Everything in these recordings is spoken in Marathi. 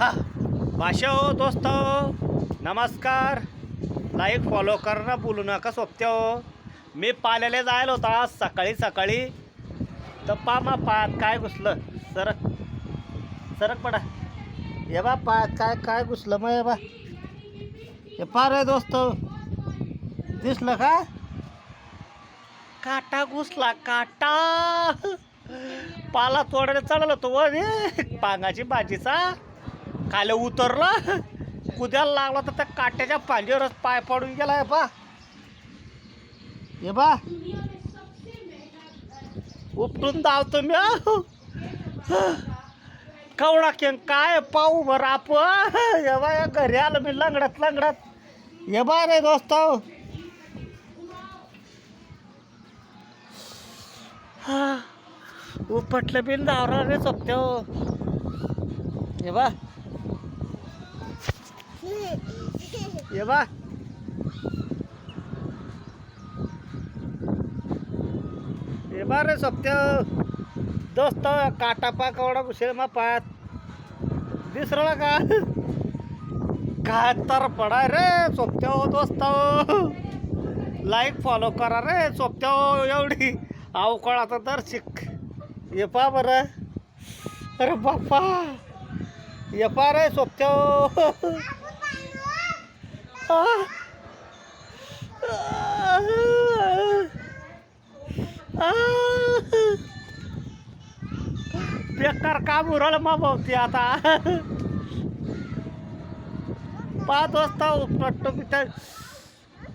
हा. भाषा हो दोस्त हो. नमस्कार. लाईक फॉलो कर ना बोलू नका सोबत्या हो. मी पाल्याला जायला होता आज सकाळी सकाळी. तर पा मा पायात काय घुसलं? सरक सरक पडा. ये बा पायात काय काय घुसलं मग ये बा. हे पा रे दोस्त हो. दिसलं का? काटा घुसला काटा. पाला तोडायला चढला तो वर पांगाची भाजीचा. खाली उतरला कुद्याला लागला तर त्या काट्याच्या पांजेवरच पाय पडून हे बा हे बा उपटून धावतो मी कवडा केन काय पाहू बरं आप हे बा या घरी आलं मी लंगडत लंगडत हे बा रे दोस्त. उपटलं बिन धावरा रे सोपत्या हे बा ये बा। हे बा रे सोपत्या दोस्त काटा पा कवडा घुसेल मा पायात. दिसरला का? काय तर पडा रे सोपत्या हो दोस्त लाईक फॉलो करा रे सोपत्या हो एवढी. अवकाळाचा तर शिक ये पा बरं. अरे बाप्पा ये पा रे सोपत्या हो बेकार काम उरलं मा आता. पाच वाजता उपटतो मी तर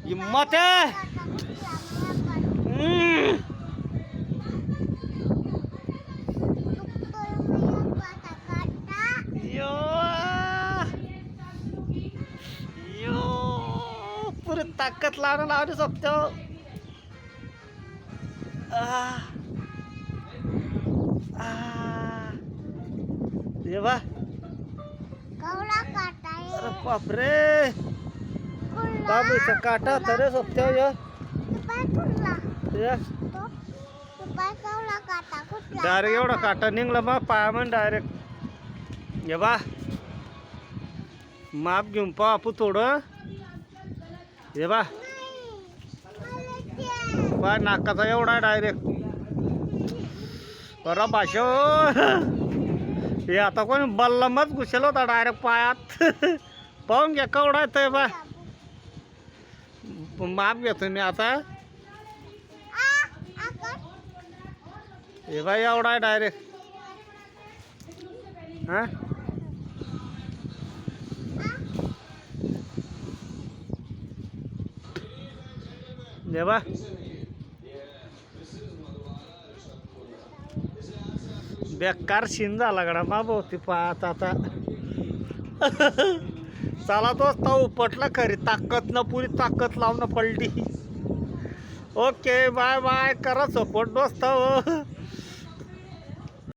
हिम्मत आहे हम्म. यो यो पुरी ताकद लावणं लावली सोपतो ये बा अरे बापरे. बाबूचा काटा तरे या. या. डायरेक्ट एवढा काटा निघला मग पाया म्हण डायरेक्ट. ये बा. माप घेऊन पा आपू थोडं. हे बा. बा नाकाचा एवढा डायरेक्ट बरा भाषा हे आता कोणी बल्लमच घुसेल होता डायरेक्ट पायात. पाहून घ्या केवढा येतोय बा. माप घेतो मी आता. हे बा एवढा आहे डायरेक्ट हां? हे बा बेकार शिन झाला गडा मा ती पाहत आता. चला दोस्त उपटला खरी ताकद न पुरी ताकद लावणं पडली ओके बाय बाय करा सपोर्ट दोस्त.